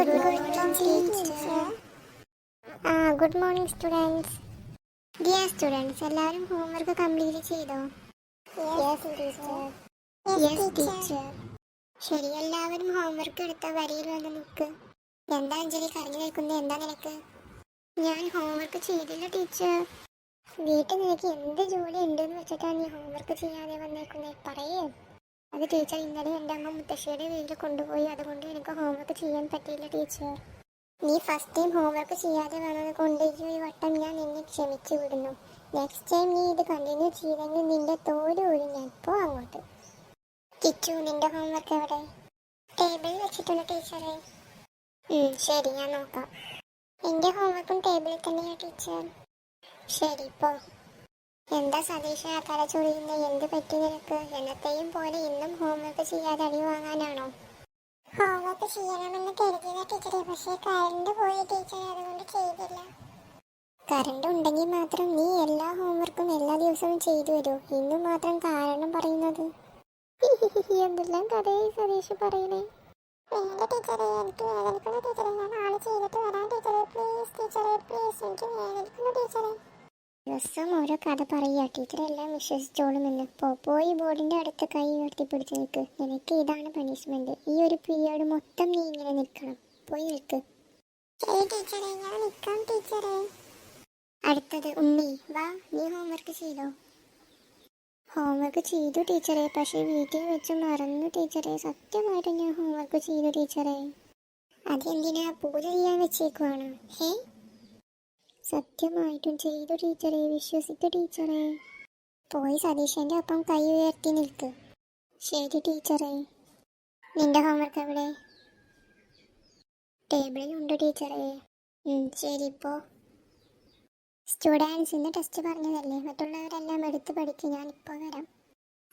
Good morning, teacher. ആ good morning students dear students എല്ലാവരും homework complete ചെയ്തോ? Yes teacher ശരി എല്ലാവരും ഹോംവർക്ക് എടുത്ത വരിയിൽ വന്ന് നിൽക്ക്. എന്താ അഞ്ജലി കരഞ്ഞു നിൽക്കുന്നത് എന്താ നിനക്ക്? ഞാൻ ഹോംവർക്ക് ചെയ്തില്ല ടീച്ചർ വീട്ടിൽ നിനക്ക് എന്ത് ജോലി ഉണ്ടെന്ന് വെച്ചിട്ടാണ് നീ ഹോംവർക്ക് ചെയ്യാതെ വന്നേക്കുന്നേ? പറയേ. അത് ടീച്ചർ ഇന്നലെ എന്റെ അമ്മ മുത്തശ്ശിയുടെ വീട്ടിൽ കൊണ്ടുപോയി. അതുകൊണ്ട് എനിക്ക് ഹോംവർക്ക് ചെയ്യാൻ പറ്റിയില്ല ടീച്ചർ നീ ഫസ്റ്റ് ടൈം ഹോംവർക്ക് ചെയ്യാതെ വന്നത് കൊണ്ട് ഈ ഒരു വട്ടം ഞാൻ നിന്നെ ക്ഷമിച്ചു വിടുന്നു. നെക്സ്റ്റ് ടൈം നീ ഇത് കണ്ടിന്യൂ ചെയ്തെങ്കിൽ നിന്റെ തോൽ ഞാൻ. പോ അങ്ങോട്ട്. കിച്ചു നിന്റെ ഹോംവർക്ക് എവിടെ? ടേബിളിൽ വെച്ചിട്ടുണ്ട് ടീച്ചറെ ശരി ഞാൻ നോക്കാം. എന്റെ ഹോംവർക്കും ടേബിളിൽ തന്നെയാണ് ടീച്ചർ ശരി പോ. എന്താ സതീഷ തല ചൊറിയുന്ന എന്ത് പറ്റി നിനക്ക്? എന്നത്തെയും പോലെ ഇന്നും ഹോംവർക്ക് ചെയ്യാതെ അടി വാങ്ങാനാണോ? ഹോംവർക്ക് ചെയ്യണമെന്ന് കരുതിയതാ ടീച്ചറെ പക്ഷേ കറണ്ട് പോയി ടീച്ചർ അതുകൊണ്ട് ചെയ്തില്ല. കറണ്ട് ഉണ്ടെങ്കിൽ മാത്രം നീ എല്ലാ ഹോംവർക്കും എല്ലാ ദിവസവും ചെയ്തു വരൂ. ഇന്ന് മാത്രം കാരണം പറയുന്നത്. എന്തെല്ലാം കഥയായി സതീഷ് പറയണേ. വേണ്ട ടീച്ചറെ എനിക്ക് വേദനിക്കുന്ന ടീച്ചറെ ഞാൻ നാളെ ചെയ്തിട്ട് വരാം ടീച്ചറെ പ്ലീസ് ടീച്ചറെ പ്ലീസ് എനിക്ക് വേദനിക്കുന്ന ടീച്ചറെ ദിവസം ഓരോ കഥ പറയുക. ടീച്ചറെല്ലാം വിശ്വസിച്ചോളുമെന്ന് പോയി ബോർഡിന്റെ അടുത്ത കൈ ഉയർത്തിപ്പിടിച്ച് നിൽക്ക്. നിനക്ക് ഇതാണ് പണിഷ്മെന്റ് ഈ ഒരു പീരീഡ് മൊത്തം നീ ഇങ്ങനെ നിൽക്കണം. പോയി നിൽക്ക്. ശരി ഞാൻ നിൽക്കാം അടുത്തത് ഉണ്ണി. വാ നീ ഹോംവർക്ക് ചെയ്തോ? ഹോംവർക്ക് ചെയ്തു ടീച്ചറെ. പക്ഷേ വീട്ടിൽ വെച്ച് മറന്നു ടീച്ചറെ. സത്യമായിട്ട് ഞാൻ ഹോംവർക്ക് ചെയ്തു ടീച്ചറെ. അതെന്തിനാ? പൂജ ചെയ്യാൻ വെച്ചേക്കുവാണ്? ഹേ? സത്യമായിട്ടും ചെയ്തു ടീച്ചറെ. വിശ്വസിക്കു ടീച്ചറെ. പോയി സതീഷന്റെ ഒപ്പം കൈ ഉയർത്തി നിൽക്ക്. ശരി ടീച്ചറെ. നിന്റെ ഹോംവർക്ക് എവിടെ? ടേബിളിലുണ്ട് ടീച്ചറെ. ഉം, ശരി ഇപ്പോ സ്റ്റുഡൻസ് ഇന്ന് ടെസ്റ്റ് പറഞ്ഞതല്ലേ? മറ്റുള്ളവരെല്ലാം എടുത്ത് ഞാൻ ഇപ്പോൾ വരാം.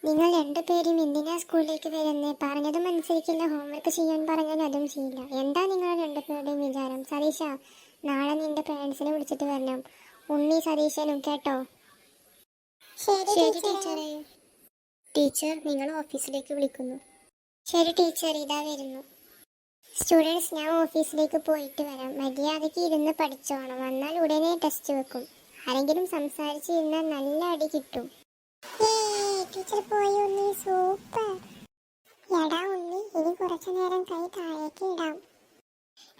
നിങ്ങൾ രണ്ടുപേരും എന്തിനാ സ്കൂളിലേക്ക് വരുന്നത് പറഞ്ഞതും അനുസരിക്കില്ല ഹോംവർക്ക് ചെയ്യാൻ പറഞ്ഞാൽ അതും ചെയ്യില്ല. എന്താ നിങ്ങൾ രണ്ടുപേരുടെയും വിചാരം? സതീഷ നാളെ നിന്റെ പേരൻസിനെ വിളിച്ചിട്ട് വരണം. ഉണ്ണി സതീശനും കേട്ടോ? ശരി ടീച്ചറെ. ടീച്ചർ നിങ്ങൾ ഓഫീസിലേക്ക് വിളിക്കുന്നു. ശരി ടീച്ചർ ഇതാ വരുന്നു. സ്റ്റുഡൻസ് ഞാൻ ഓഫീസിലേക്ക് പോയിട്ട് വരാം. മര്യാദയ്ക്ക് ഇരുന്ന് പഠിച്ചോണം. വന്നാൽ ഉടനെ ടെസ്റ്റ് വെക്കും. ആരെങ്കിലും സംസാരിച്ച് ഇരുന്നാൽ നല്ല അടി കിട്ടും. ടീച്ചർ പോയി ഉണ്ണി സൂപ്പർ. എടാ ഉണ്ണി ഇനി കുറച്ചു നേരം കൈ താഴേക്ക് ഇടാം.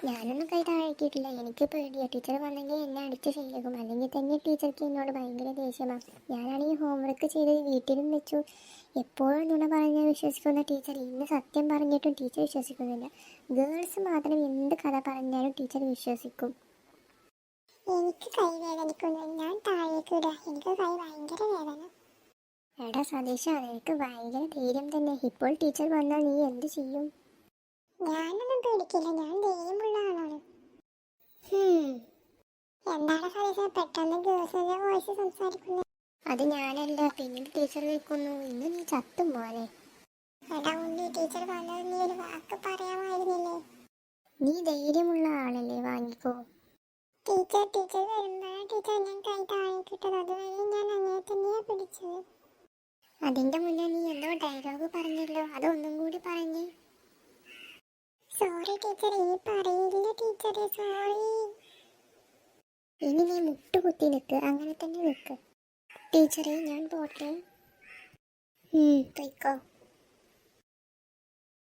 ഞാനൊന്നും കൈ താഴേക്കിട്ടില്ല. എനിക്ക് പേടിയാ. ടീച്ചർ വന്നെങ്കിൽ എന്നെ അടിച്ച് ശരിയാക്കും അല്ലെങ്കിൽ തന്നെ ടീച്ചർക്ക് എന്നോട് ഭയങ്കര ദേഷ്യമാണ് ഞാനാണെങ്കിൽ ഹോംവർക്ക് ചെയ്ത് വീട്ടിലും വെച്ചു. എപ്പോഴും നുണ പറഞ്ഞാൽ വിശ്വസിക്കുന്ന ടീച്ചർ ഇന്ന് സത്യം പറഞ്ഞിട്ടും ടീച്ചർ വിശ്വസിക്കുന്നില്ല. ഗേൾസ് മാത്രം എന്ത് കഥ പറഞ്ഞാലും ടീച്ചർ വിശ്വസിക്കും. എനിക്ക് കൈ വേദനിക്കുന്നു ഞാൻ താഴേക്ക് ഇടാ. എനിക്ക് കൈ ഭയങ്കര വേദന. എടാ സതീഷ നിനക്ക് ഭയങ്കര ധൈര്യം തന്നെ. ഇപ്പോൾ ടീച്ചർ വന്നാൽ നീ എന്ത് ചെയ്യും? ഞാനൊന്നും പേടിക്കില്ല. ഞാൻ ധൈര്യമുള്ള ആളാണ്. എന്താണ് സതീഷ പെട്ടെന്ന് ഗേൾസിന്റെ വോയിസ് സംസാരിക്കുന്നത് അത് ഞാനല്ല. പിന്നെ ടീച്ചർ നിൽക്കുന്നു ഇന്ന് നീ ചത്തും പോലെ. എടാ ഉണ്ണി ടീച്ചർ വന്നത് നീ ഒരു വാക്ക് പറയാമായിരുന്നില്ലേ? നീ ധൈര്യമുള്ള ആളല്ലേ? വാങ്ങിക്കോ. ടീച്ചർ ടീച്ചർ വരുമ്പോഴാണ് ടീച്ചർ ഞാൻ കൈ താഴേക്കിട്ടത് അതുവരെ ഞാൻ അങ്ങനെ തന്നെയാ പിടിച്ചത്. അതിന്റെ മുന്നേ നീ എന്തോ ഡയലോഗ് പറഞ്ഞല്ലോ. അതൊന്നും കൂടി പറഞ്ഞു. സോറി ടീച്ചറെ പറയില്ല ടീച്ചറെ സോറി ഇനി നീ മുട്ടുകുത്തി നിൽക്ക് അങ്ങനെ തന്നെ നിൽക്ക് ടീച്ചറെ ഞാൻ പോട്ടെ. പൊയ്ക്കോ.